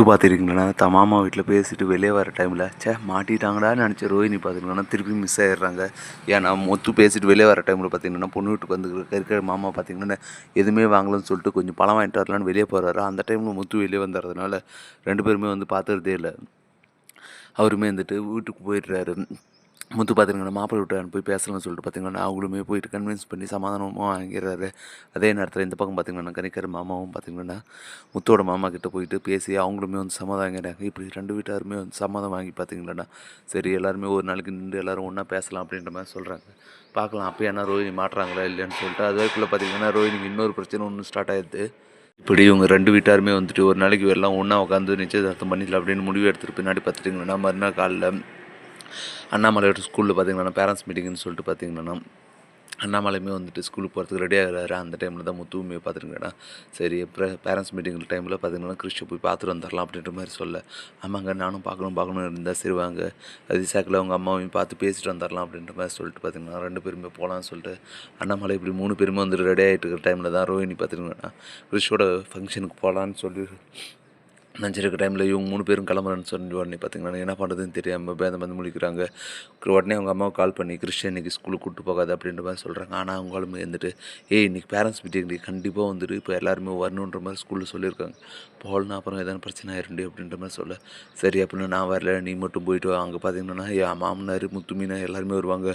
முத்து பார்த்துருக்கீங்களா தான் மாமா வீட்டில் பேசிட்டு வெளியே வர டைமில் சே மாட்டிட்டாங்கடான்னு நினச்ச ரோஹினி பார்த்துருக்கோன்னா திருப்பி மிஸ் ஆகிடுறாங்க ஏன்னா மொத்து பேசிட்டு வெளியே வர டைமில் பார்த்தீங்கன்னா பொண்ணு வீட்டுக்கு வந்து இருக்கிற மாமா பார்த்தீங்கன்னா எதுவுமே வாங்கலன்னு சொல்லிட்டு கொஞ்சம் பழம் வாங்கிட்டு வரலான்னு வெளியே போகிறாரு அந்த டைமில் முத்து வெளியே வந்துடுறதுனால ரெண்டு பேருமே வந்து பார்த்துறதே இல்லை. அவருமே வந்துட்டு வீட்டுக்கு போயிடுறாரு. முத்து பார்த்துருங்கன்னா மாப்பிள்ளை விட்டு போய் பேசலாம்னு சொல்லிட்டு பார்த்தீங்கன்னா அவங்களுமே போயிட்டு கன்வின்ஸ் பண்ணி சமாதானமாக வாங்கிறாரு அதே நேரத்தில் இந்த பக்கம் பார்த்தீங்கன்னா கணிக்கர் மாமாவும் பார்த்தீங்கன்னா முத்தோட மாமா கிட்டே போயிட்டு பேசி அவங்களுமே வந்து சமாதானம் வாங்கிறாங்க இப்படி ரெண்டு வீட்டாருமே வந்து சமாதானம் வாங்கி பார்த்தீங்களாண்ணா சரி எல்லாருமே ஒரு நாளைக்கு நின்று எல்லாரும் ஒன்றா பேசலாம் அப்படின்ற மாதிரி சொல்கிறாங்க பார்க்கலாம் அப்போ என்ன ரோஹினி மாட்டுறாங்களா இல்லைன்னு சொல்லிட்டு அதுக்குள்ளே பார்த்தீங்கன்னா ரோஹினிக்கு இன்னொரு பிரச்சனை ஒன்று ஸ்டார்ட் ஆயிடுது. இப்படி இவங்க ரெண்டு வீட்டாருமே வந்துட்டு ஒரு நாளைக்கு எல்லாம் ஒன்றா உட்காந்து நிச்சயதார்த்தம் பண்ணிடலாம் அப்படின்னு முடிவு எடுத்துகிட்டு பின்னாடி பார்த்துட்டிங்கன்னா மறுநாள் காலையில் அண்ணாமலை ஸ்கூலில் பார்த்தீங்கன்னா பேரண்ட்ஸ் மீட்டிங்னு சொல்லிட்டு பார்த்தீங்கன்னா அண்ணாமலையுமே வந்துட்டு ஸ்கூலுக்கு போகிறதுக்கு ரெடி ஆகிறாரு. அந்த டைமில் தான் முத்துவுமே பார்த்துருங்கண்ணா சரி அப்புறம் பேரண்ட்ஸ் மீட்டிங் டைமில் பார்த்தீங்கன்னா கிறிஸ்டி போய் பார்த்துட்டு வந்துடலாம் அப்படின்ற மாதிரி சொல்ல. ஆமாங்க நானும் பார்க்கணும் பார்க்கணும் இருந்தால் சரி வாங்க. அதிசாக்கில் அவங்க அம்மாவையும் பார்த்து பேசிட்டு வந்துடலாம் அப்படின்ற மாதிரி சொல்லிட்டு பார்த்தீங்கன்னா ரெண்டு பேருமே போகலான்னு சொல்லிட்டு அண்ணாமலை இப்படி மூணு பேருமே வந்துட்டு ரெடி ஆகிட்டு இருக்கிற டைமில் தான் ரோஹினி பார்த்துருங்கன்னா கிறிஷோட ஃபங்க்ஷனுக்கு போகலான்னு சொல்லி நினச்சிருக்க டைமில் இவங்க மூணு பேரும் கிளம்புறேன்னு சொல்லி உடனே பார்த்தீங்கன்னா என்ன பண்ணுறதுன்னு தெரியாமல் பேதம் வந்து முழிக்கிறாங்க. உடனே அவங்க அம்மாவை கால் பண்ணி கிறிஸ்டியன் இன்னைக்கு ஸ்கூலுக்கு கூட்டு போகாது அப்படின்ற மாதிரி சொல்கிறாங்க ஆனால் அவங்க அவங்களுமே வந்துட்டு ஏய் இன்னைக்கு பேரண்ட்ஸ் மீட்டிங் கண்டிப்பாக வந்துட்டு இப்போ எல்லாருமே வரணுன்ற மாதிரி ஸ்கூலில் சொல்லியிருக்காங்க. போகலனா அப்புறம் எதனா பிரச்சனை ஆயிருண்டு அப்படின்ற மாதிரி சொல்ல. சரி அப்படின்னு நான் வரல. நீ மட்டும் போயிட்டு வா. அங்கே பார்த்தீங்கன்னா என் மாமனார் முத்துமீனா எல்லாருமே வருவாங்க.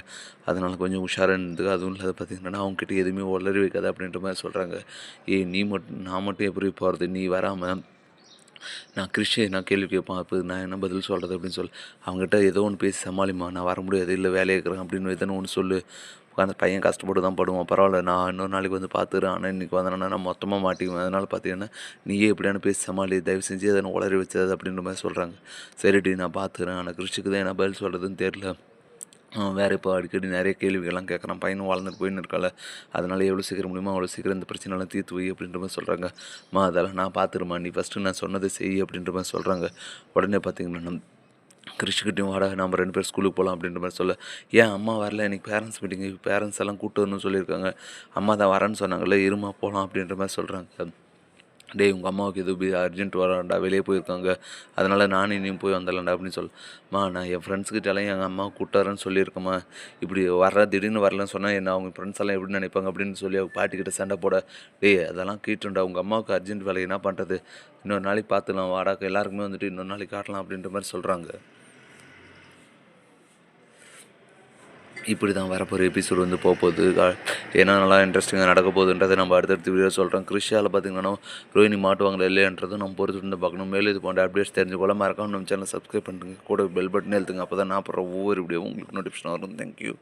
அதனால் கொஞ்சம் உஷாராக இருந்தது அதுவும் இல்லாத பார்த்தீங்கன்னா அவங்ககிட்ட எதுவுமே உளறி வைக்காது அப்படின்ற மாதிரி சொல்கிறாங்க ஏய் நீ மட்டும் நான் மட்டும் எப்படி போகிறது நீ வராமல் நான் கிறிஸ்டியன் நான் கேள்வி கேட்பான் அப்போ நான் என்ன பதில் சொல்கிறது அப்படின்னு சொல்லி. அவங்ககிட்ட ஏதோ ஒன்று பேசி சமாளிமா நான் வர முடியாது இல்லை வேலையை இருக்கிறேன் அப்படின்னு எதனா ஒன்று சொல்லு. உட்காந்து பையன் கஷ்டப்பட்டு தான் படுவான் பரவாயில்ல நான் இன்னொரு நாளைக்கு வந்து பார்த்துறேன் ஆனால் இன்றைக்கி வந்தேன்னா நான் மொத்தமாக மாட்டிக்குவேன். அதனால் பார்த்தீங்கன்னா நீயே எப்படியான பேசி சமாளி தயவு செஞ்சு அதை உளறி வச்சது அப்படின்ற மாதிரி சொல்கிறாங்க சரிடி நான் பார்த்துக்கிறேன். ஆனால் கிறிஸ்டுக்கு தான் என்ன பதில் சொல்கிறதுன்னு தெரில வேறு இப்போ அடிக்கடி நிறைய கேள்விகள்லாம் கேட்குறான். பையனும் வளர்ந்துட்டு போயின்னு இருக்கால அதனால் எவ்வளோ சீக்கிரம் முடியுமோ அவ்வளோ சீக்கிரம் இந்த பிரச்சனைலாம் தீர்த்து வை அப்படின்ற மாதிரி சொல்கிறாங்க மா அதெல்லாம் நான் பார்த்துருமா நீ ஃபஸ்ட்டு நான் சொன்னதை செய் அப்படின்ற மாதிரி சொல்கிறாங்க உடனே பார்த்தீங்கன்னா நம் கிறிஸ்டிக்கிட்டையும் வாடா நம்ம ரெண்டு பேர் ஸ்கூலுக்கு போகலாம் அப்படின்ற மாதிரி சொல்ல. ஏன் அம்மா வரல? எனக்கு பேரண்ட்ஸ் மீட்டிங்கு பேரண்ட்ஸ் எல்லாம் கூட்டு வரணும்னு சொல்லியிருக்காங்க. அம்மா தான் வரேன்னு சொன்னாங்கல்ல இருமா போகலாம் அப்படின்ற மாதிரி சொல்கிறாங்க டேய் உங்கள் அம்மாவுக்கு எது பி அர்ஜென்ட் வரான்டா வெளியே போயிருக்காங்க. அதனால் நானும் இனியும் போய் வந்துடலாண்டா அப்படின்னு சொல்லமா நான் என் ஃப்ரெண்ட்ஸ்கிட்டலாம் எங்கள் அம்மா கூட்டாரன்னு சொல்லியிருக்கேம்மா. இப்படி வர திடீர்னு வரலன்னு சொன்னால் என்ன அவங்க ஃப்ரெண்ட்ஸ் எல்லாம் எப்படி நினைப்பாங்க அப்படின்னு சொல்லி அவங்க பாட்டிக்கிட்ட சண்டை போட. டேய் அதெல்லாம் கீட்டுண்டா உங்கள் அம்மாவுக்கு அர்ஜென்ட் வேலை என்ன பண்ணுறது இன்னொரு நாளைக்கு பார்த்துக்கலாம் வாடாக்க எல்லாருக்குமே வந்துட்டு இன்னொரு நாளைக்கு காட்டலாம் அப்படின்ற மாதிரி சொல்கிறாங்க இப்படி தான் வரப்போகிற எபிசோடு வந்து போக போகுது ஏன்னா நல்லா இன்ட்ரெஸ்டிங்காக நடக்க போகுதுன்றதை நம்ம அடுத்தடுத்து வீடியோ சொல்கிறோம் கிருஷியாவில் பார்த்தீங்கன்னா ரோஹினி மாட்டுவாங்களா இல்லையன்றதும் நம்ம பொறுத்து இருந்து பார்க்கணும். மேலும் இது போன்ற அப்டேட்ஸ் தெரிஞ்சுக்கொள்ள மறக்காம நம்ம சேனல் சப்ஸ்கிரைப் பண்ணுங்க. கூட பெல் பட்டன் எழுத்துங்க அப்போ தான் நான் அப்புறம் ஒவ்வொரு வீடியோவும் உங்களுக்கு நோட்டிஃபிகேஷன் வரும். தேங்க்யூ